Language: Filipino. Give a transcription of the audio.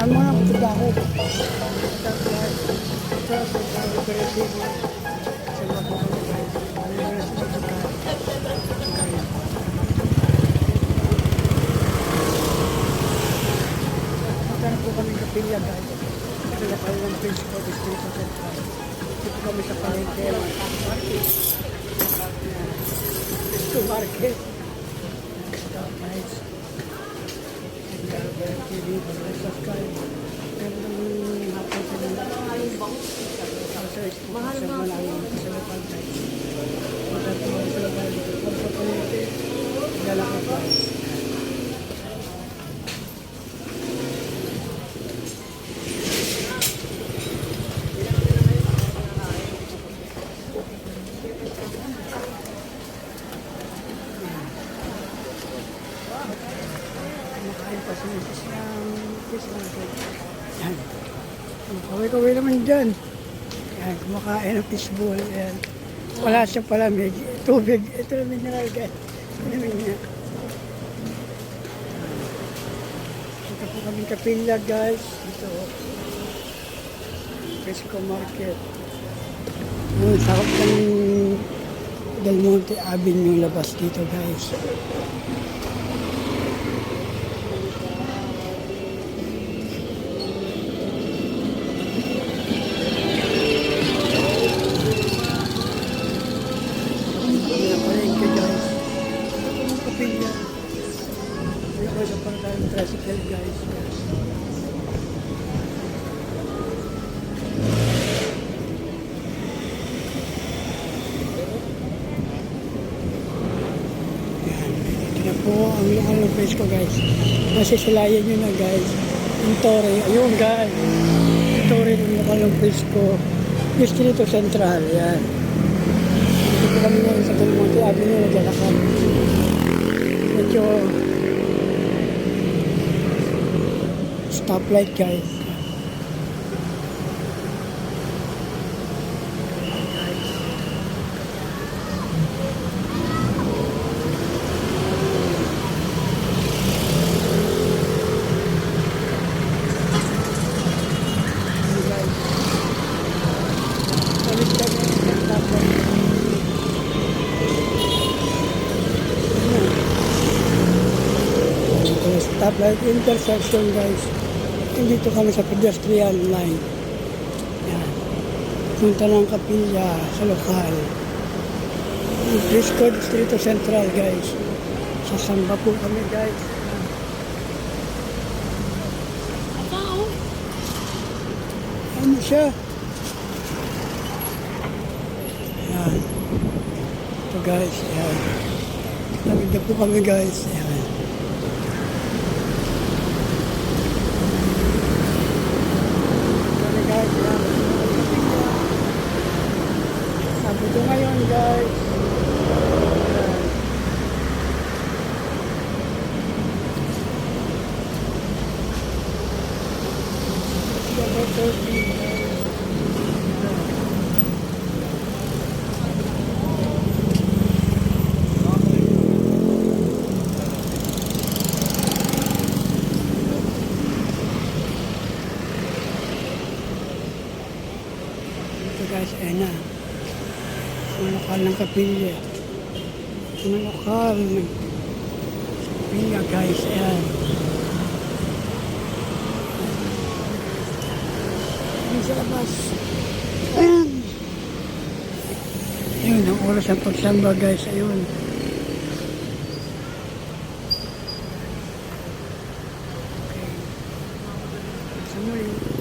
Ano mo na. Ito, mga po kami guys. Ano yung nasa pagkakas. Kaya. Magkano po kami kapilya guys. Ito na kayo ng Prince ko, Distrito Central. Dito kami sa Palengke. Market. Disco Market. Ito guys. Garbert TV, subscribe. Nung hapon Mahal sa malalim sa lokal guys. Magkano po sa lokal dito. Pag sa Palengke, lalaki guys. Kumakain pa si Mrs. ng fish market. Yan. Kaway-kaway naman dyan. Yan, kumakain ng fishball. Yan. Wala siya palamig. Tubig. Ito na mineral guys. Inumin niya. Ito po kami kapilya guys. Ito. Pesco Market. Yung sakop ng Del Monte Avenue labas dito guys. Tricycle guys. Ayan, ito po ang lokal ng ko guys. Masisilayan nyo na guys. Yung tore, ayun guys. Yung tore ng lokal ng ko. Distrito Central, yan. Dito kami ngayon sa Del Monte Avenue, naglalakad. Medyo stoplight guys. Ayan, guys. Balik kami sa stoplight. Ito yung stoplight intersection guys. Dito kami sa pedestrian line. Yan. Punta ng kapilya sa lokal. Frisco Distrito Central guys. Sasamba po kami guys. Ano siya? Yan. Ito guys. Yan. Tawid na po kami guys. Yan. Kami guys. Yan. Sabi ko ngayon guys. Yan. Double thirty, guys. Ito guys, ayun na. Ang lokal ng kapilya. Ang lokal ng kapilya guys, ayan. Ayan sa labas. Ayan. Ayun, ang oras ng pagsamba guys, ayun. Okay. Sa muli.